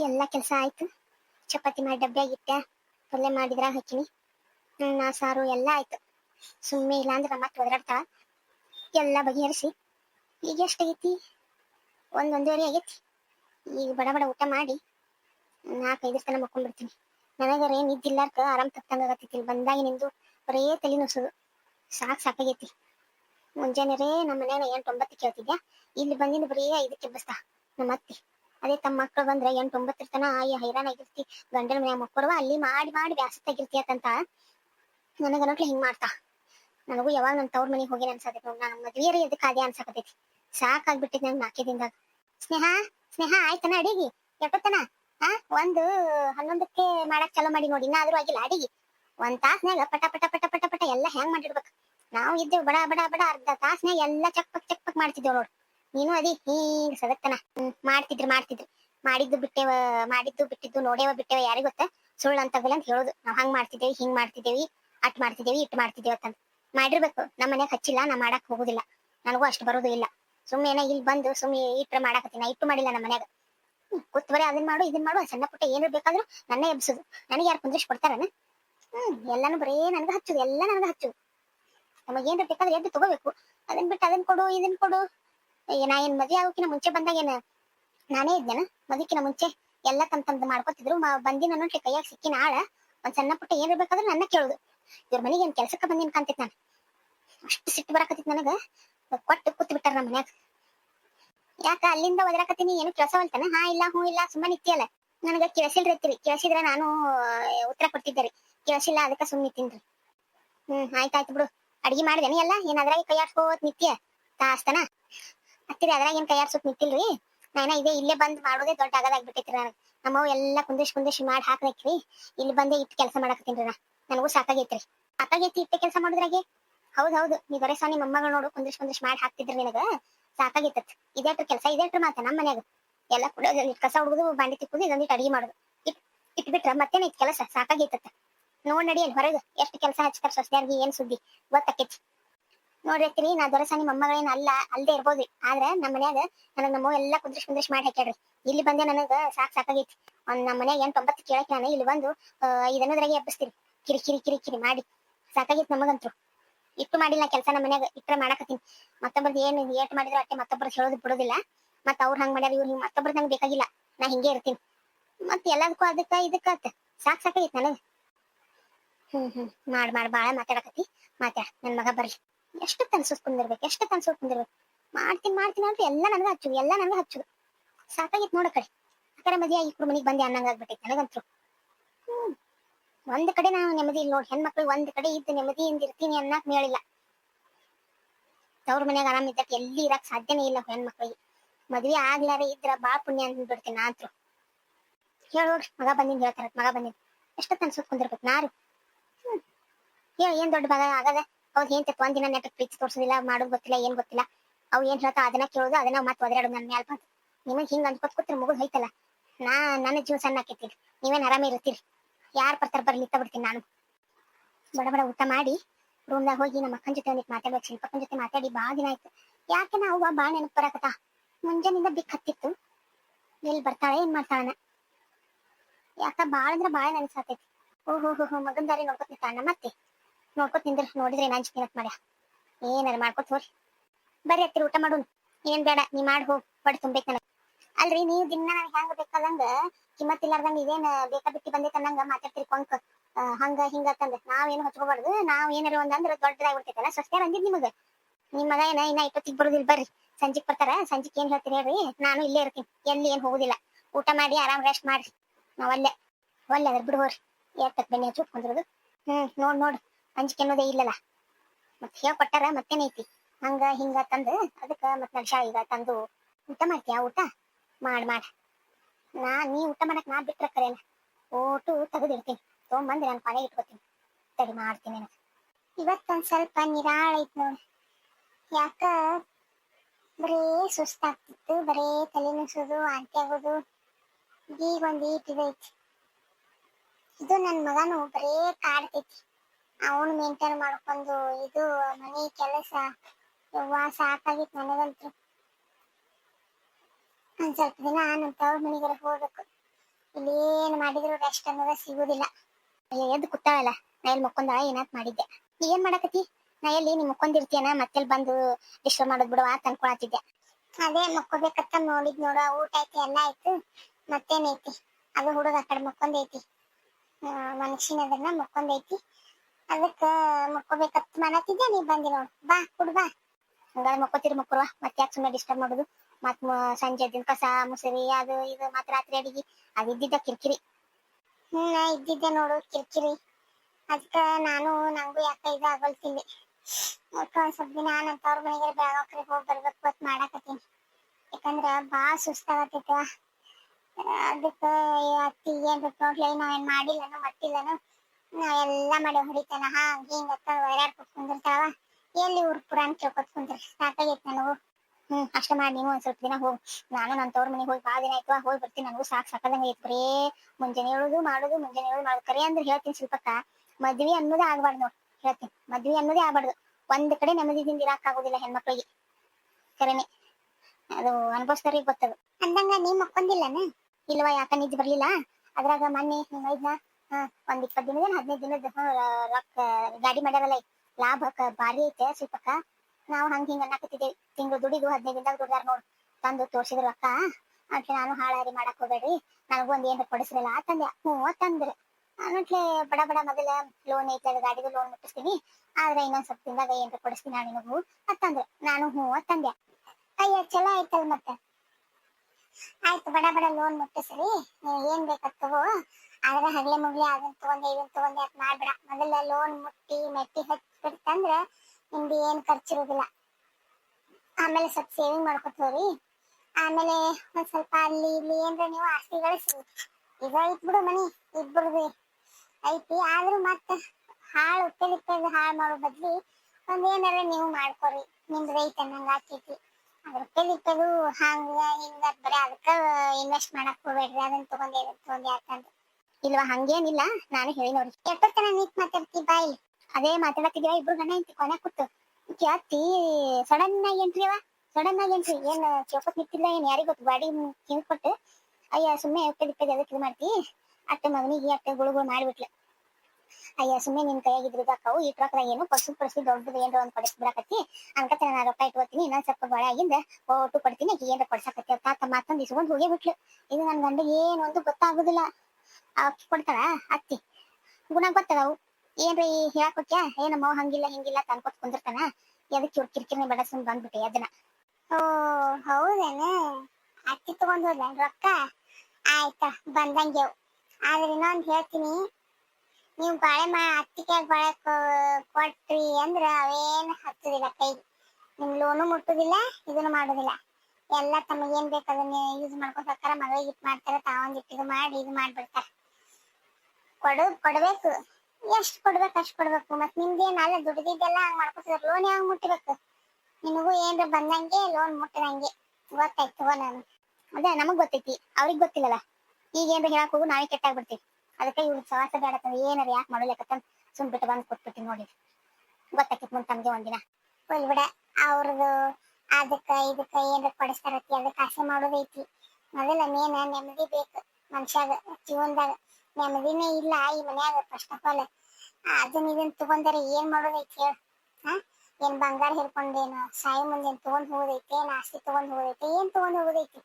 ಎಲ್ಲ ಕೆಲಸ ಆಯ್ತು. ಚಪಾತಿ ಮಾಡಿ ಡಬ್ಬ್ಯಾಗ ಇಟ್ಟೆ ಪಲ್ಯ ಮಾಡಿದ್ರ ಹಾಕಿನಿ. ಅನ್ನ ಸಾರು ಎಲ್ಲ ಆಯ್ತು. ಸುಮ್ಮನೆ ಇಲ್ಲ ಅಂದ್ರೆ ಮತ್ತೆ ಒದರಾಡ್ತಾಳ ಎಲ್ಲ ಬಗೆಹರಿಸಿ. ಈಗ ಎಷ್ಟಾಗೈತಿ ಒಂದೊಂದೂವರೆ ಆಗೈತಿ. ಈಗ ಬಡ ಬಡ ಊಟ ಮಾಡಿ ನಾಲ್ಕೈದು ತನ ಮಕ್ಕೊಂಡ್ಬಿಡ್ತೀನಿ. ನನಗರ ಏನ್ ಇದ್ದಿಲ್ಲಾರ್ಕ ಆರಾಮ್ ತಪ್ಪಂಗ ಆಗತ್ತೈತಿ. ಬಂದಾಗಿ ನಿಂದು ಬರೇ ತಲೆ ನುಸೋದು. ಸಾಕ್ ಸಾಕಾಗೈತಿ ಮುಂಜಾನೆ ನಮ್ಮ ಮನ್ಯಾಗ ಎಂಟು ಒಂಬತ್ತು ಕೇಳ್ತಿದ್ಯಾ? ಇಲ್ಲಿ ಬಂದಿದ್ದು ಬರೀ ಐದಕ್ಕೆ ಬಸ್ತಾ ನಮ್ಮ ಅತ್ತಿ ಅದೇ ತಮ್ಮ ಮಕ್ಕಳು ಬಂದ್ರೆ ಎಂಟು ಒಂಬತ್ತರ ತನ ಆಯಿ ಹೈರಾಣ ಆಗಿರ್ತಿ ಗಂಡನ ಮನ್ಯಾಗ ಮಕ್ಕಳು ಅಲ್ಲಿ ಮಾಡಿ ಮಾಡಿ ಬ್ಯಾಸತ್ತಾಗಿರ್ತಿ ಅಂತ ನನಗ ನೋಡ್ಲಿ ಹಿಂಗ್ ಮಾಡ್ತಾ. ನನಗೂ ಯಾವಾಗ ನನ್ನ ತವ್ರ ಮನೆಗೆ ಹೋಗಿ ಅನ್ಸತ್ತೆ ನೋಡ್, ನಾನು ಮದ್ವೆಯರ ಎದಕ್ಕೆ ಅದೇ ಅನ್ಸಕತೈತಿ. ಸಾಕಾಗ್ಬಿಟ್ಟಿದ್ ನಂಗೆ ನಾಕಿದಿಂದ ಸ್ನೇಹ ಸ್ನೇಹ, ಆಯ್ತನ ಅಡಿಗೆ? ಎಷ್ಟೊತ್ತನ? ಆ, ಒಂದು ಹನ್ನೊಂದಕ್ಕೆ ಮಾಡಕ್ ಚಲೋ ಮಾಡಿ ನೋಡಿ, ಇನ್ನಾದ್ರೂ ಆಗಿಲ್ಲ, ಅಡಿಗಿ. ಒಂದ್ ತಾಸ್ನ್ಯಾಗ ಪಟ ಪಟ ಪಟ ಪಟ ಪಟ ಎಲ್ಲ ಹೆಂಗ್ ಮಾಡಿಡ್ಬೇಕು. ನಾವು ಇದ್ದೇವೆ ಬಡ ಬಡ ಬಡ, ಅರ್ಧ ತಾಸ್ನಾಗ ಎಲ್ಲ ಚಕ್ ಪಕ್ ಚಕ್ ಪಕ್ ಮಾಡ್ತಿದ್ದೇವ್ ನೋಡು. ನೀನು ಅದಿ ಹಿಂಗ್ ಸದಕ್ತನ ಮಾಡ್ತಿದ್ರು ಮಾಡ್ತಿದ್ರು. ಮಾಡಿದ್ದು ಬಿಟ್ಟೇವ, ಮಾಡಿದ್ದು ಬಿಟ್ಟಿದ್ದು ನೋಡೇವ, ಬಿಟ್ಟೇವ ಯಾರಿಗ ಗೊತ್ತ? ಸುಳ್ಳು ಅಂತವಿಲ್ಲ ಅಂತ ಹೇಳೋದು. ನಾವ್ ಹಂಗ್ ಮಾಡ್ತಿದ್ದೇವಿ, ಹಿಂಗ್ ಮಾಡ್ತಿದ್ದೇವಿ, ಅಟ್ ಮಾಡ್ತಿದ್ದೇವಿ, ಇಟ್ ಮಾಡ್ತಿದ್ದೇವೆ ಅಂತ. ಮಾಡಿರ್ಬೇಕು. ನಮ್ಮ ಮನ್ಯಾಗ ಹಚ್ಚಿಲ್ಲ ನಾ ಮಾಡಕ್ ಹೋಗುದಿಲ್ಲ. ನನಗೂ ಅಷ್ಟು ಬರೋದು ಇಲ್ಲ. ಸುಮ್ಮನೆ ಇಲ್ಲಿ ಬಂದು ಸುಮ್ಮನೆ ಇಟ್ರ ಮಾಡಾಕತ್ತೀನಿ. ನಾ ಇಟ್ಟು ಮಾಡಿಲ್ಲ ನಮ್ಮ ಮನ್ಯಾಗ. ಕೂತ್ ಬರೀ ಅದನ್ನ ಮಾಡು ಇದನ್ನ ಮಾಡು. ಸಣ್ಣ ಪುಟ್ಟ ಏನ್ ಬೇಕಾದ್ರೂ ನನ್ನ ಎಬ್ಸುದು. ನನಗೆ ಯಾರು ಕುಂದ್ರಿಸಿ ಕೊಡ್ತಾರನ? ಹ್ಮ್, ಎಲ್ಲಾನು ಬರೇ ನನಗ ಹಚ್ಚುದು. ಎಲ್ಲ ನನಗ ಹಚ್ಚುದು. ನಮಗೇನ್ ಬೇಕಾದ್ರೆ ಎದ್ದು ತಗೋಬೇಕು. ಅದನ್ ಬಿಟ್ಟು ಅದನ್ ಕೊಡು, ಇದನ್ ಕೊಡು. ನಾ ಏನ್ ಮದ್ವೆ ಆಗೋಕಿನ ಮುಂಚೆ ಬಂದಾಗ ಏನ? ನಾನೇ ಇದ್ದೇನ ಮದುಕಿನ ಮುಂಚೆ ಎಲ್ಲ ತಮ್ ತಮ್ದು ಮಾಡ್ಕೊತಿದ್ರು. ಬಂದಿ ಅನ್ನೋಟ್ಲೆ ಕೈಯಾಗ ಸಿಕ್ಕಿನ ಆಳ. ಒಂದ್ ಸಣ್ಣ ಪುಟ್ಟ ಏನ್ ಇರ್ಬೇಕಾದ್ರೆ ನನ್ನ ಕೇಳುದು. ಇವ್ರ ಮನೆಗೆ ಏನ್ ಕೆಲ್ಸಕ್ಕ ಬಂದಿನ ಕಾಂತಿತ್ ನಾನು. ಅಷ್ಟು ಸಿಟ್ಟು ಬರಾಕತ್ತಿತ್ ನನಗ. ಕೊಟ್ಟು ಕೂತ್ ಬಿಟ್ಟಾರ ನಮ್ಮ ಮನ್ಯಾಗ. ಯಾಕ, ಅಲ್ಲಿಂದ ಒದರಾಕತ್ತೀನಿ? ಏನು ಕೆಲಸವಲ್ತಾನ ಹಾ, ಇಲ್ಲ, ಹ್ಞೂ, ಇಲ್ಲ ಸುಮ್ಮನೆ ನಿತ್ಯಲ್ಲ. ನನಗ ಕೇಳಿಸಿಲ್ರಿ ಐತಿರಿ ಕೇಳಿಸಿದ್ರ ನಾನು ಉತ್ತರ ಕೊಡ್ತಿದ್ದೆ ರೀ. ಕೇಳಿಸಿಲ್ಲ ಅದಕ್ಕ ಸುಮ್ಮನೆ ನಿಂತಿನ್ರಿ ಹ್ಮ್ ಆಯ್ತಾಯ್ತು ಬಿಡು. ಅಡ್ಗಿ ಮಾಡಿದೇನಿ ಅಲ್ಲ ಏನ್ ಅದ್ರಾಗ ಆಡ್ಕೋತ್ ನಿತ್ಯ? ತಾಸ್ತನ? ಹತ್ತಿರ ಅದ್ರಾಗ ಏನ್ ಸುತ್ತ ನಿಂತಿಲ್ರಿ? ನಾನ ಇದೇ ಇಲ್ಲೇ ಬಂದ್ ಮಾಡೋದೇ ದೊಡ್ಡ ಆಗದಾಗ್ಬಿಟ್ಟೈತ್ರಿ ನನಗೆ. ನಮ್ಮವ್ ಎಲ್ಲ ಕುಂದಿಶ್ ಕುಂದಿಶ್ ಮಾಡಿ ಹಾಕ್ಬೇಕ್ರಿ. ಇಲ್ಲಿ ಬಂದೇ ಇಟ್ಟು ಕೆಲಸ ಮಾಡಕತ್ತೀನ್ರಿ ನಾ. ನನಗೂ ಸಾಕಾಗೈತ್ರಿ. ಸಾಕಾಗೈತಿ ಇಟ್ಟೆ ಕೆಲಸ ಮಾಡಿದ್ರಾಗೆ? ಹೌದ್ ಹೌದು. ನೀ ಬರೇ ಸಹ ನಿಮ್ಮ ನೋಡು ಕುಂದಿಶ್ ಕುಂದಿಶ್ ಮಾಡಿ ಹಾಕ್ತಿದ್ರಿ ನಿನಗ. ಸಾಕಾಗಿತ್ತ. ಇದೇಟ್ರ ಕೆಲಸ ಇದೇಟ್ರ ಮಾತ ನಮ್ಮ ಮನ್ಯಾಗ. ಎಲ್ಲ ಕೂಡ ಕಸ ಹುಡುಗುದು, ಬಾಂಡಿ ತಿಕ್ಕುದು ಇದೊಂದಿಟ್ಟು ಅಡಿಗೆ ಮಾಡುದು. ಇಟ್ ಇಟ್ಬಿಟ್ರ ಮತ್ತೇನ ಕೆಲಸ? ಸಾಕಾಗೈತತ್ತ ನೋಡ್ ನಡಿ ಹೊರಗ ಹೊರಗೆ. ಎಷ್ಟು ಕೆಲಸ ಹಚ್ತಾರ ಸೊಸ್ಯಾರ್ಗಿ, ಏನ್ ಸುದ್ದಿ? ಗೊತ್ತಾಕೈತಿ. ನೋಡ್ರಿ ನಾ ದೊರಸ ನಿಮ್ಮ ಮೊಮ್ಮಗಳೇನ ಅಲ್ಲ, ಅಲ್ದೇ ಇರ್ಬೋದ್ರಿ ಆದ್ರೆ ನಮ್ಮ ಮನ್ಯಾಗ ನನಗ್ ನಮ್ಮ ಎಲ್ಲಾ ಕುಂದ್ರಿಶ್ ಕುಂದ್ರಿಶ್ ಮಾಡಿ ಹಾಕ್ಯಾಡ್ರಿ ಇಲ್ಲಿ ಬಂದೆ ನನಗ ಸಾಕ್ ಸಾಕಾಗೈತಿ. ಒಂದ್ ನಮ್ಮ ಮನ್ಯಾಗ ಏನ್ ತೊಂಬತ್ತು ಕೇಳಕ್ ನಾನು ಇಲ್ಲಿ ಬಂದು ಇದನ್ನದ್ರಾಗೆ ಎಬ್ಬಿಸ್ತೀರಿ ಕಿರಿ ಕಿರಿ ಕಿರಿ ಕಿರಿ ಮಾಡಿ. ಸಾಕಾಗೈತಿ ನಮಗಂತ್ರು. ಇಟ್ಟು ಮಾಡಿಲ್ಲ ಕೆಲಸ ನಮ್ಮ ಮನ್ಯಾಗ, ಇಟ್ರೆ ಮಾಡಾಕತ್ತೀನಿ. ಮತ್ತೊಬ್ಬರದ್ದು ಏನು ಏಟ್ ಮಾಡಿದ್ರು ಅಟ್ಟೆ ಮತ್ತೊಬ್ಬರದ್ದು ಹೇಳೋದು ಬಿಡೋದಿಲ್ಲ. ಮತ್ತ ಅವ್ರು ಹಂಗ್ ಮಾಡ್ಯಾರ, ಇವ್ರು ನೀವು ಮತ್ತೊಬ್ಬರದ್ದು ನಂಗೆ ಬೇಕಾಗಿಲ್ಲ. ನಾ ಹಿಂಗೆ ಇರ್ತೀನಿ. ಮತ್ತೆ ಎಲ್ಲದಕ್ಕೂ ಅದಕ್ಕ ಇದಕ್ಕ ಆತ. ಸಾಕ್ ಸಾಕಾಗೈತಿ ನನಗ. ಹ್ಮ್ ಹ್ಮ್. ಮಾಡ್ ಮಾಡ್, ಬಾಳ ಮಾತಾಡಕತ್ತಿ. ಮಾತಾಡ ನನ್ ಮಗ ಬರ್ಲಿ. ಎಷ್ಟು ತನ್ಸೋದ್ ಕುಂದಿರ್ಬೇಕು ಎಷ್ಟು ಸುತ್ ಕುಂದಿರ್ಬೇಕು. ಮಾಡ್ತೀನಿ ಮಾಡ್ತೀನಿ ಅಂತ ಎಲ್ಲ ನನಗೆ ಹಚ್ಚು ಎಲ್ಲ ನನಗೆ ಹಚ್ಚು ಸಾಕಾಗಿತ್ತು ನೋಡ ಕಡೆ. ಆ ಕಡೆ ಮದ್ವೆ ಇಬ್ರು ಮನಿಗ್ ಬಂದೆ ಅನ್ನಂಗ ಆಗ್ಬಿಟ್ಟೈತೆ ನನಗಂತರು ಹ್ಮ್. ಒಂದ್ ಕಡೆ ನಾನು ನೆಮ್ಮದಿ ಇಲ್ಲ ನೋಡಿ. ಹೆಣ್ಮಕ್ಳು ಒಂದ್ ಕಡೆ ಇದ್ದು ನೆಮ್ಮದಿಯಿಂದ ಇರ್ತೀನಿ ಅನ್ನಕ್ ಮೇಳಿಲ್ಲ ತವ್ರ ಮನ್ಯಾಗ ಆರಾಮ್ ಇದ್ದಕ್ಕೆ ಎಲ್ಲಿ ಇರಕ್ ಸಾಧ್ಯನೇ ಇಲ್ಲ ಹೆಣ್ಮಕ್ಳಿಗೆ. ಮದ್ವೆ ಆಗ್ಲಾರ ಇದ್ರ ಬಾ ಪುಣ್ಯ ಅಂತ ಬಿಡ್ತೀನಿ ನಾತ್ರು ಹೇಳೋಡ್ರಿ ಮಗ ಬಂದಿನ್ ಹೇಳ್ತಾರ ಮಗ ಬಂದಿನ್ ಎಷ್ಟೊತ್ತು ಸುತ್ ಕುಂದಿರ್ಬೇಕು ನಾರು? ಹ್ಮ್. ಏನ್ ದೊಡ್ಡ ಮಗ ಆಗದ? ಏನ್ ತಕ್ಕ ಒಂದಿನ ನೆಟ್ಟ ಪ್ರೀತಿ ತೋರಿಸೋದಿಲ್ಲ, ಮಾಡೋದು ಗೊತ್ತಿಲ್ಲ, ಏನ್ ಗೊತ್ತಿಲ್ಲ. ಅವ್ ಏನ್ ಹೇಳ್ತಾ ಅದನ್ನ ಕೇಳೋದು, ಅದನ್ನ ಮತ್ತೆ ಒದರಾಡೋದು ನನ್ನ ಮ್ಯಾಲ್ ಬಂದು. ನಿಮಗ್ ಹಿಂಗ್ ಅನ್ಕೋತ್ ಕೂತ್ರೆ ಮುಗಿದ್ ಹೋಯ್ತಲ್ಲ. ನಾ, ನನ್ನ ಜೀವ ಸಣ್ಣ ಆಕೈತಿ ನೀವೇನ್ ಆರಾಮೇ ಇರ್ತೀರಿ. ಯಾರ್ ಬರ್ತಾರ ಬರ್ಲಿ ಬಿಡ್ತೀನಿ ನಾನು. ಬಡ ಬಡ ಊಟ ಮಾಡಿ ರೂಮ್ದಾಗ ಹೋಗಿ ನಮ್ಮ ಅಕ್ಕನ ಜೊತೆ ಒಂದಿಟ್ಟು ಮಾತಾಡ್ಬೇಕು, ಶಿಲ್ಪಕ್ಕನ ಜೊತೆ ಮಾತಾಡಿ ಬಾ ದಿನ ಆಯ್ತು. ಯಾಕೆ ನಾವು ಬಾಳ ನೆನಪು ಬರಕತ್ತ? ಮುಂಜಾನಿಂದ ಬಿಕ್ ಹತ್ತಿತ್ತು. ಎಲ್ಲಿ ಬರ್ತಾಳೆ, ಏನ್ ಮಾಡ್ತಾಳನ? ಯಾಕ ಬಾಳ ಅಂದ್ರ ಬಾಳ ನೆನ್ಸಾತೈತಿ. ಓಹೋ ಹೋ ಹೋ ಮಗನ್ ದಾರಿ ನೋಡ್ಕೊತಿರ್ತಾಳ ಮತ್ತೆ? ನೋಡ್ಕೊತ ತಿಂದ್ರೆ, ನೋಡಿದ್ರೆ ಏನ್ ಅಂಜಿಕೆ ಮಾಡ್ಯ? ಏನಾರ ಮಾಡ್ಕೊತ ಹೋರಿ ಬರ್ರಿ ಹತ್ತಿರ ಊಟ ಮಾಡೋಣ ಏನ್ ಬೇಡ, ನೀ ಮಾಡಿ, ಹೋಗ್. ಬಡ್ ತುಂಬೇಕ್ ನನಗೆ. ಅಲ್ರಿ, ನೀವು ದಿನ ಹೆಂಗ್ ಬೇಕಾದಂಗ ಕಿಮ್ಮತ್ ಇಲ್ಲಾರ್ದಂಗ ಇದೇನ್ ಬೇಕಾ ಬಿಟ್ಟಿ ಬಂದೈತೆ ಅನ್ನಂಗ ಮಾತಾಡ್ತೀರಿ ಕೊಂಕ. ಹಂಗ, ಹಿಂಗ ಅಂತಂದ. ನಾವೇನು ಹಚ್ಕೋಬಾರ್ದು. ನಾವ್ ಏನಾರ ಒಂದಂದ್ರ ದೊಡ್ಡದಾಗ್ಬಿಡ್ತೈತಲ್ಲ, ಸಸ್ತ್ಯಾರ ಅಂದಿದ್ ನಿಮಗ. ನಿಮ್ ಮಗ ಏನ ಇನ್ನ ಇಪ್ಪತ್ತಿಗೆ ಬರುದಿಲ್ಲ ಬರ್ರಿ. ಸಂಜೆಗ್ ಬರ್ತಾರ, ಸಂಜೆಗ್ ಏನ್ ಹೇಳ್ತೀರಿ ಹೇಳ್ರಿ. ನಾನು ಇಲ್ಲೇ ಇರ್ತೀನಿ. ಎಲ್ಲಿ ಏನ್ ಹೋಗುದಿಲ್ಲ. ಊಟ ಮಾಡಿ, ಆರಾಮ್ ರೆಸ್ಟ್ ಮಾಡ್ರಿ. ನಾವಲ್ಲೇ ಒಲ್ಲೆ ಅದ್ರ ಬಿಡು ಹೋರಿ. ಏರ್ತಕ್ ಬೆಣ್ಣೆ ಹಚ್ಚಿ ಹ್ಮ್, ನೋಡ್ ನೋಡ್. ಅಂಜಿಕೆ ಅನ್ನೋದೇ ಇಲ್ಲಲ್ಲ. ಮತ್ ಹೇಳ್ಕೊಟ್ಟಾರ ಮತ್ತೇನೈತಿ? ಹಂಗ ಹಿಂಗ ತಂದು, ಅದಕ್ಕ ಮತ್ ನಡ್ಸಾ ಈಗ ತಂದು ಊಟ ಮಾಡ್ತೀಯ ಊಟ? ಮಾಡ್ ಮಾಡ್. ನಾ, ನೀ ಊಟ ಮಾಡಕ್ ನಾ ಬಿಟ್ರ ಕರೆಯಲ್ಲ ಓಟು ತೆಗೆದಿಡ್ತೀನಿ. ತೊಗೊಂಬಂದು ನಾನು ಪಾಳೆ ಇಟ್ಕೋತೀನಿ. ತಡಿ ಮಾಡ್ತೀನಿ ನಾನು ಇವತ್ತೊಂದ್ ಸ್ವಲ್ಪ ನಿರಾಳ ಐತ್ ನೋಡು. ಯಾಕ? ಬರೇ ಸುಸ್ತಾಗ್ತಿತ್ತು, ಬರೇ ತಲೆ ನುಸೋದು, ಆಂಟಿ ಆಗೋದು. ಈಗ ಒಂದ್ ಈಟ್ ಇದು ನನ್ ಮಗನು ಬರೇ ಕಾಡ್ತೈತಿ. ಅವನು ಮೇಂಟೈನ್ ಮಾಡ್ಕೊಂಡು ಇದು ಮನೆ ಕೆಲಸ. ಯವ್ವಾ ಸಾಕಾಗಿತ್ತು ನನಗಂತೂ. ಒಂದ್ ಸ್ವಲ್ಪ ದಿನ ನಮ್ಮ ತವ್ರ ಮನೆಗೆ ಹೋಗ್ಬೇಕು. ಇಲ್ಲಿ ಏನ್ ಮಾಡಿದ್ರು ರೆಸ್ಟ್ ಅನ್ನೋದ ಸಿಗುದಿಲ್ಲ. ಅಯ್ಯೋ, ಎದ್ದು ಕೂತಾಳಲ್ಲ. ನಾ ಎಲ್ಲಿ ಮಕ್ಕೊಂದ ಏನಾತ್ ಮಾಡಿದ್ದೆ. ನೀ ಏನ್ ಮಾಡಕತ್ತಿ? ನಾ ಎಲ್ಲಿ ನೀ ಮಕ್ಕೊಂದಿರ್ತೀಯನ ಮತ್ತೆಲ್ ಬಂದು ಡಿಸ್ಟರ್ಬ್ ಮಾಡೋದ್ ಬಿಡುವ ಅಂತ ಅನ್ಕೊಳತಿದ್ದೆ ಅದೇ ಮಕ್ಕೋಬೇಕಂತ ನೋಡಿದ್ ನೋಡ ಊಟ ಐತಿ ಎಲ್ಲ ಆಯ್ತು. ಮತ್ತೇನೈತಿ ಅದು ಹುಡುಗ ಆ ಕಡೆ ಮಕ್ಕೊಂದೈತಿ ಮನುಷ್ಯನ ಅದನ್ನ ಮಕ್ಕೊಂದೈತಿ ಅದಕ್ಕ ಮಕ್ಕೋಬೇಕಂತ ಮಾಡತ್ತಿದ್ದೆ ನೀ ಬಂದಿ ನೋಡ್. ಬಾ, ಕುಡ್ ಬಾ. ಹಂಗಾದ್ರೆ ಮುಕ್ಕೋತಿರಿ ಮಕ್ಕಳುವ ಮತ್ತೆ ಯಾಕೆ ಸುಮ್ಮನೆ ಡಿಸ್ಟರ್ಬ್ ಮಾಡುದು? ಮತ್ ಸಂಜೆ ದಿನ ಕಸ ಮುಸರಿ, ಅದು ಇದು ಮತ್ ರಾತ್ರಿ ಅಡಿಗೆ. ಅದು ಇದ್ದಿದ್ದ ಕಿರಿಕಿರಿ. ಹ್ಮ್ ಇದ್ದಿದ್ದೆ ನೋಡು, ಕಿರಿಕಿರಿ. ಅದಕ್ಕ ನಾನು, ನಂಗೂ ಯಾಕ ಇದು ಆಗಲ್ತಿಲ್ಲಿ. ಒಂದ್ ಸ್ವಲ್ಪ ದಿನ ನನ್ನ ತವ್ರ ಮನೆಗೆ ಬೆಳಗಾಕ್ರಿ ಹೋಗಿ ಬರ್ಬೇಕು ಅಂತ ಮಾಡಾಕತ್ತೀನಿ. ಯಾಕಂದ್ರ ಬಾಳ ಸುಸ್ತಾಗತ್ತಿತ್ತು ಅದಕ್ಕ ಅತ್ತಿ ಏನ್ ಬೇಕು ನೋಡ್ಲಿ ನಾವೇನ್ ಮಾಡಿಲ್ಲನು, ಮಟ್ಟಿಲ್ಲನು ನಾ ಎಲ್ಲಾ ಮಾಡಿ ಹೊಡಿತಾನ ಹಾ ಹಿಂಗ ವೈರಾಡ್ಕೊತ್ ಕುಂದಿರ್ತಾವ ಎಲ್ಲಿ ಊರ್ ಪುರಾಣ ಕೇಳ್ಕೊತ್ ಕುಂದ್ರಿ ಸಾಕಾಗೈತಿ ನನಗೂ. ಹ್ಮ್ ಅಷ್ಟ ಮಾಡಿ ನೀವು ಒಂದ್ ಸ್ವಲ್ಪ ದಿನ ಹೋಗ್. ನಾನು ನನ್ನ ತವ್ರ ಮನೆಗೆ ಹೋಗಿ ಭಾಳ ದಿನ ಆಯ್ತು ಹೋಗಿ ಬರ್ತೀನಿ ನನಗೂ ಸಾಕ್ ಸಾಕದಂಗ ಐತ್ ಬರೇ ಮುಂಜಾನೆ ಹೇಳುದು ಮಾಡುದು ಮುಂಜಾನೆ ಹೇಳುದು ಮಾಡುದು. ಕರೆ ಅಂದ್ರೆ ಹೇಳ್ತೀನಿ ಶಿಲ್ಪಕ್ಕ ಮದ್ವಿ ಅನ್ನೋದೇ ಆಗ್ಬಾರ್ದು ನೋಡ್ ಹೇಳ್ತೀನಿ. ಮದ್ವಿ ಅನ್ನೋದೇ ಆಗ್ಬಾರ್ದು. ಒಂದ್ ಕಡೆ ನೆಮ್ಮದಿದಿಂದ ಇರಾಕ್ ಆಗೋದಿಲ್ಲ ಹೆಣ್ಮಕ್ಳಿಗೆ. ಕರೆನೆ. ಅದು ಅನ್ಭವಿಸ್ತಾರಿಗೆ ಗೊತ್ತದು. ಅಂದಂಗ ನೀ ಮಕ್ಕೊಂದಿಲ್ಲನ? ಇಲ್ವಾ ಯಾಕ ನಿಜ ಬರ್ಲಿಲ್ಲ? ಅದ್ರಾಗ ಮೊನ್ನೆ ನಿಮ್ಮ ಐದ್ನ ಹಾ, ಒಂದ್ ಇಪ್ಪತ್ ದಿನದ ಹದಿನೈದು ದಿನದ ರೊಕ್ಕ ಗಾಡಿ ಮಾಡ್ಯಾರಲ್ಲ ಲಾಭ ಭಾರಿ ಐತೆ ಸ್ವಲ್ಪ ನಾವು ಹಂಗ ಹಿಂಗ ಅನ್ನಕತ್ತಿದ್ದೇವೆ. ತಿಂಗಳು ದುಡಿದು ಹದಿನೈದು ದಿನದಾಗ ದುಡ್ದಾರ ನೋಡ್, ತಂದು ತೋರ್ಸಿದ್ರ ರೊಕ್ಕ ಅಂತ ನಾನು ಹಾಳಾರಿ ಮಾಡಕ್ ಹೋಗ್ಬೇಡ್ರಿ. ನನಗೂ ಒಂದ್ ಏನ್ರ ಕೊಡಿಸ್ರಲ್ಲ ತಂದೆ. ಹ್ಞೂ ಅಂತಂದ್ರೆ ಅನ್ನಟ್ಲೆ ಬಡ ಬಡ ಮೊದಲ ಲೋನ್ ಐತೆ ಗಾಡಿದು ಲೋನ್ ಮುಟ್ಟಿಸ್ತೀನಿ. ಆದ್ರೆ ಇನ್ನೊಂದ್ ಸ್ವಲ್ಪ ದಿನದಾಗ ಏನ್ರ ಕೊಡಿಸ್ತೀನಿ ನಾನು ನಿನಗೂ ಅಂತಂದ್ರೆ ನಾನು ಹ್ಞೂ ತಂದೆ. ಅಯ್ಯ, ಚಲೋ ಆಯ್ತಲ್ ಮತ್ತೆ. ಆಯ್ತು, ಬಡ ಬಡ ಲೋನ್ ಮುಟ್ಟಿಸ್ರಿ. ಏನ್ ಬೇಕಾಗ್ತವೋ ತಗೋ. ಆದ್ರೆ ಹಗಲೆ ಮುಗ್ಲೆ ಅದನ್ನ ತಗೊಂಡೆ ಇದನ್ನ ತಗೊಂಡೆ ಅಂತ ಮಾಡ್ಬೇಡ. ಮೊದಲ ಲೋನ್ ಮುಟ್ಟಿ ಮೆಟ್ಟಿ ಹಚ್ಬಿಡ್ತಂದ್ರ ನಿಮ್ದು ಏನ್ ಖರ್ಚಿರೋದಿಲ್ಲ. ಆಮೇಲೆ ಸ್ವಲ್ಪ ಸೇವಿಂಗ್ ಮಾಡ್ಕೊತೀವ್ರಿ ಆಮೇಲೆ ಒಂದ್ ಸ್ವಲ್ಪ ಅಲ್ಲಿ ಇಲ್ಲಿ ಏನ್ರ ನೀವು ಆಸ್ತಿ ಗಳಿಸ್ರಿ ಈಗ ಐತ್ ಬಿಡು ಮನಿ ಇಬ್ಬರದು ಐತಿ, ಆದ್ರೂ ಮತ್ತ ಹಾಳು ಉಪ್ಪೆಲಿಪ್ಪೆದು ಹಾಳು ಮಾಡೋ ಬದ್ಲಿ ಒಂದ್ ಏನಾರ ನೀವು ಮಾಡ್ಕೊರಿ. ನಿಮ್ದು ರೈತ ಅನ್ನಂಗ ಆಕೈತಿ. ಅದ್ರ ಉಪ್ಪೆಲಿಪ್ಪೆದು ಹಂಗ ಹಿಂಗ ಬರೀ, ಅದಕ್ಕ ಇನ್ವೆಸ್ಟ್ ಮಾಡಕ್ ಹೋಗ್ಬೇಡ್ರಿ. ಅದನ್ನ ತಗೊಂಡೆ, ಇದನ್ನ ತಗೊಂಡೆ ಯಾಕಂತ ಇಲ್ವಾ, ಹಂಗೇನಿಲ್ಲ. ನಾನು ಹೇಳಿ ನೋಡಿ. ಎಷ್ಟೊತ್ತನ ನೀಟ್ ಮಾತಾಡ್ತಿ ಬಾಯಿ? ಅದೇ ಮಾತಾಡತ್ತಿದ್ಯಾ ಇಬ್ರು ಗಂಡ ಇಂತಿ ಕೊನೆ ಕೂತು. ಜಾತಿ ಸಡನ್ ಆಗಿ ಎಂಟ್ರಿ ಅವ. ಸಡನ್ ಆಗಿ ಎಂಟ್ರಿ ಏನ್ ಚೌಕತ್ ನಿಂತಿಲ್ಲ ಏನ್ ಯಾರಿಗ್ ಗೊತ್ತು? ಬಾಡಿ ಕಿಂಗ್ ಕೊಟ್ಟು, ಅಯ್ಯ ಸುಮ್ಮನೆ ಉಪ್ಪೆಲಿಪ್ಪೆದು ಅದಕ್ಕೆ ಇದು ಮಾಡ್ತಿ? ಅಟ್ಟ ಮಗನಿಗೆ ಅಟ್ಟ ಗುಳುಗುಳು ಮಾಡ್ಬಿಟ್ಲು. ಅಯ್ಯ ಸುಮ್ಮನೆ ನಿನ್ ಕೈಯಾಗಿದ್ರು ಅಕ್ಕವು, ಈ ಟ್ರಕ್ದಾಗ ಏನು ಪಶು ಪರ್ಸಿ ದೊಡ್ಡದು ಏನ್ರ ಒಂದ್ ಕೊಡಿಸ್ಬಿಡಕತ್ತಿ ಅನ್ಕತ್ತ ನಾನು ರೊಕ್ಕ ಇಟ್ಕೋತೀನಿ, ಇನ್ನೊಂದ್ ಸ್ವಲ್ಪ ಬಳೆ ಆಗಿಂದ ಓಟು ಕೊಡ್ತೀನಿ ಏನ್ರ ಕೊಡ್ಸಕತ್ತಿ. ತಾತ ಮಾತಂದ್ ಇಸ್ಕೊಂಡ್ ಹೋಗೇ ಬಿಟ್ಲು. ಇದು ನನ್ ಗಂಡ ಏನು ಒಂದು ಗೊತ್ತಾಗುದಿಲ್ಲ. ಅಕ್ಕಿ ಕೊಡ್ತಾಳ ಅತ್ತಿ. ಗುಣ ಗೊತ್ತದವು ಏನ್ರಿ ಹೇಳಕ್ ಹೋಗ್ಯಾ ಏನಮ್ಮ, ಹಂಗಿಲ್ಲ, ಹಿಂಗಿಲ್ಲ ತಂದ್ಕೊತ್ ಕುಂದಿರ್ತಾನ? ಎದಕ್ಕೆ ಇವ್ರು ಕಿರಿಕಿರಿನ ಬೇಡ ಸುಮ್ ಬಂದ್ಬಿಟ್ಟೆ ಅದನ್ನ ಓ, ಹೌದೇನೆ? ಅತ್ತಿ ತಗೊಂಡ್ ಹೋದ ರೊಕ್ಕ? ಆಯ್ತಾ, ಬಂದಂಗೆ ಆದ್ರೆ ಇನ್ನೊಂದ್ ಹೇಳ್ತೀನಿ. ನೀವು ಬಾಳೆ ಮಾ ಅತ್ತಿಗೆ ಬಾಳೆ ಕೊಟ್ರಿ ಅಂದ್ರ ಅವೇನ್ ಹತ್ತದಿಲ್ಲ ಕೈ. ನಿಮ್ ಲೋನು ಮುಟ್ಟುದಿಲ್ಲ, ಇದನ್ನು ಮಾಡುದಿಲ್ಲ. ಎಲ್ಲ ತಮಗೆ ಏನ್ ಬೇಕು ಅದನ್ನ ಯೂಸ್ ಹೋಗ್ತಾರ ಮಗಳಿಗೆ ಇಟ್ ಮಾಡ್ತಾರ ತಾವೊಂದಿಟ್ಟು ಇದು ಮಾಡಿ, ಇದು ಮಾಡ್ಬಿಡ್ತಾರ. ಕೊಡು, ಕೊಡ್ಬೇಕು. ಎಷ್ಟ್ ಕೊಡ್ಬೇಕು, ಅಷ್ಟ್ ಕೊಡ್ಬೇಕು. ಮತ್ ನಿಮ್ದೇನ್ ಅಲ್ಲ ದುಡ್ದಿದ್ದೆಲ್ಲ ಹಂಗ್ ಮಾಡ್ಕೊತಿದ್ರ ಲೋನ್ ಯಾವಾಗ ಮುಟ್ಟಬೇಕು ನಿನಗೂ ಏನ್ರ ಬಂದಂಗೆ ಲೋನ್ ಮುಟ್ಟದಂಗೆ ಗೊತ್ತಾಯ್ತು ನಾನು. ಅದೇ ನಮಗ್ ಗೊತ್ತೈತಿ, ಅವ್ರಿಗ್ ಗೊತ್ತಿಲ್ಲಲ್ಲ. ಈಗ ಏನ್ರ ಹೇಳಕ್ ಹೋಗು, ನಾವೇ ಕೆಟ್ಟಾಗ್ಬಿಡ್ತೀವಿ. ಅದಕ್ಕೆ ಇವ್ರು ಸವಾಸ ಬೇಡ ಏನಾರ ಯಾಕೆ ಮಾಡಲೇಕತ್ತಂತ ಸುಮ್ ಬಿಟ್ಟು ಬಂದು ಕೊಟ್ಬಿಟ್ಟು ನೋಡಿ. ಗೊತ್ತಾಕಿತ್ ಮುಂದೆ ತಮ್ಗೆ ಒಂದಿನ. ಹೋಲ್ ಬಿಡ ಅವ್ರದ್ದು ಅದಕ್ಕ ಇದಕ್ಕ ಏನ್ರ ಕೊಡಿಸ್ತಾರತಿ ಅದಕ್ಕೆ ಆಸೆ ಮಾಡೋದೈತಿ. ಮೊದಲ ಮೇನ ನೆಮ್ಮದಿ ಬೇಕು ಮನುಷ್ಯಾಗ, ಜೀವನದಾಗ. ನೆಮ್ಮದಿನೇ ಇಲ್ಲ ಈ ಮನ್ಯಾಗ ಫಸ್ಟ್ ಆಫ್ ಆಲ್ ಅದನ್ನ ಇದನ್ನ ತಗೊಂಡರೆ ಏನ್ ಮಾಡೋದೈತಿ ಹೇಳ. ಹಾ? ಏನ್ ಬಂಗಾರ ಹಿಡ್ಕೊಂಡೇನು, ಸಾಯಿ ಮುಂದೆ ತಗೊಂಡ್ ಹೋಗೋದೈತಿ ಏನ್ ಆಸ್ತಿ ತಗೊಂಡ್ ಹೋಗೋದೈತಿ, ಏನ್ ತಗೊಂಡ್ ಹೋಗೋದೈತಿ?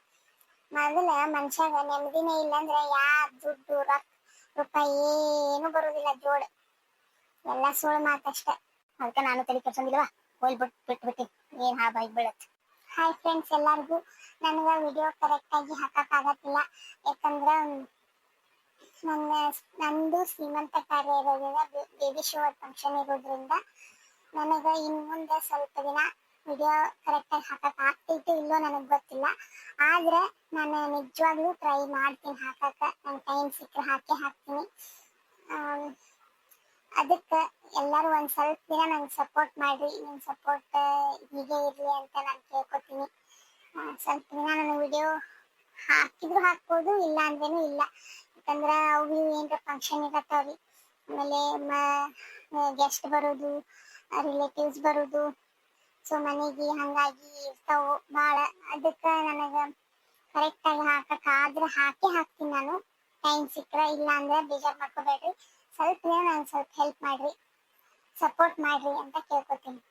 ಮೊದಲ ಮನುಷ್ಯಾಗ ನೆಮ್ಮದಿನೇ ಇಲ್ಲ ಅಂದ್ರೆ ಯಾ ದುಡ್ಡು, ರೊಕ್ಕ, ರೂಪಾಯಿ ಏನು ಬರೋದಿಲ್ಲ ಜೋಡ್. ಎಲ್ಲ ಸುಳ್ಳು ಮಾತಷ್ಟೇ ಅದಕ್ಕೆ ನಾನು ತಲೆ ಕೆಡ್ಸಂಗಿಲ್ವಾ? ಹೋಲ್ ಬಿಟ್ ಬಿಟ್ಬಿಟ್ಟಿ. ಏನ್ ಹಾ ಬೈಕ್ ಹಾಯ್ ಫ್ರೆಂಡ್ಸ್ ಎಲ್ಲಾರ್ಗು. ನನಗೆ ವಿಡಿಯೋ ಕರೆಕ್ಟ್ ಆಗಿ ಹಾಕಕ್ ಆಗತ್ತಿಲ್ಲ. ಯಾಕಂದ್ರ ನನ್ನ ನಂದು ಶ್ರೀಮಂತ ಕಾರ್ಯ ಇರೋದ್ರಿಂದ ಬೇಬಿ ಶವರ್ ಫಂಕ್ಷನ್ ಇರೋದ್ರಿಂದ ನನಗ ಇನ್ ಮುಂದೆ ಸ್ವಲ್ಪ ದಿನ ವಿಡಿಯೋ ಕರೆಕ್ಟ್ ಆಗಿ ಹಾಕಕ್ ಆಗ್ತೈತೆ ಇಲ್ಲೋ ನನಗ್ ಗೊತ್ತಿಲ್ಲ. ಆದ್ರೆ ನಾನು ನಿಜವಾಗ್ಲೂ ಟ್ರೈ ಮಾಡ್ತೀನಿ ಹಾಕಕ್ಕ ನನ್ ಟೈಮ್ ಸಿಕ್ಕರೆ ಹಾಕಿ ಹಾಕ್ತೀನಿ. ಅದಕ್ಕ ಎಲ್ಲರೂ ಒಂದು ಸ್ವಲ್ಪ ದಿನ ನಂಗೆ ಸಪೋರ್ಟ್ ಮಾಡಿರಿ ನಿಮ್ಮ ಸಪೋರ್ಟ್ ಹೀಗೆ ಇರಲಿ ಅಂತ ನಾನು ಕೇಳ್ಕೊತೀನಿ. ಸ್ವಲ್ಪ ದಿನ ನಾನು ವಿಡಿಯೋ ಹಾಕಿದ್ರು ಹಾಕ್ಬೋದು, ಇಲ್ಲ ಅಂದ್ರೇನು ಇಲ್ಲ. ಯಾಕಂದ್ರೆ ಅವು ಏನ್ರ ಫಂಕ್ಷನ್ ಇರತ್ತವ್ರಿ. ಆಮೇಲೆ ಮ ಗೆಸ್ಟ್ ಬರೋದು ರಿಲೇಟಿವ್ಸ್ ಬರೋದು. ಸೊ ಮನೆಗೆ ಹಂಗಾಗಿ ಇರ್ತಾವು ಭಾಳ ಅದಕ್ಕೆ ನನಗೆ ಕರೆಕ್ಟಾಗಿ ಹಾಕಕ್ಕೆ ಹಾಕಕ್ ಆದ್ರೆ ಹಾಕಿ ಹಾಕ್ತೀನಿ ನಾನು. ಟೈಮ್ ಸಿಕ್ಕರೆ ಇಲ್ಲ ಅಂದ್ರೆ ಬೇಜಾರು ಮಾಡ್ಕೋಬೇಡ್ರಿ. ಸ್ವಲ್ಪ ನಂಗೆ ಸ್ವಲ್ಪ ಹೆಲ್ಪ್ ಮಾಡ್ರಿ ಸಪೋರ್ಟ್ ಮಾಡ್ರಿ ಅಂತ ಕೇಳ್ಕೊತೀನಿ.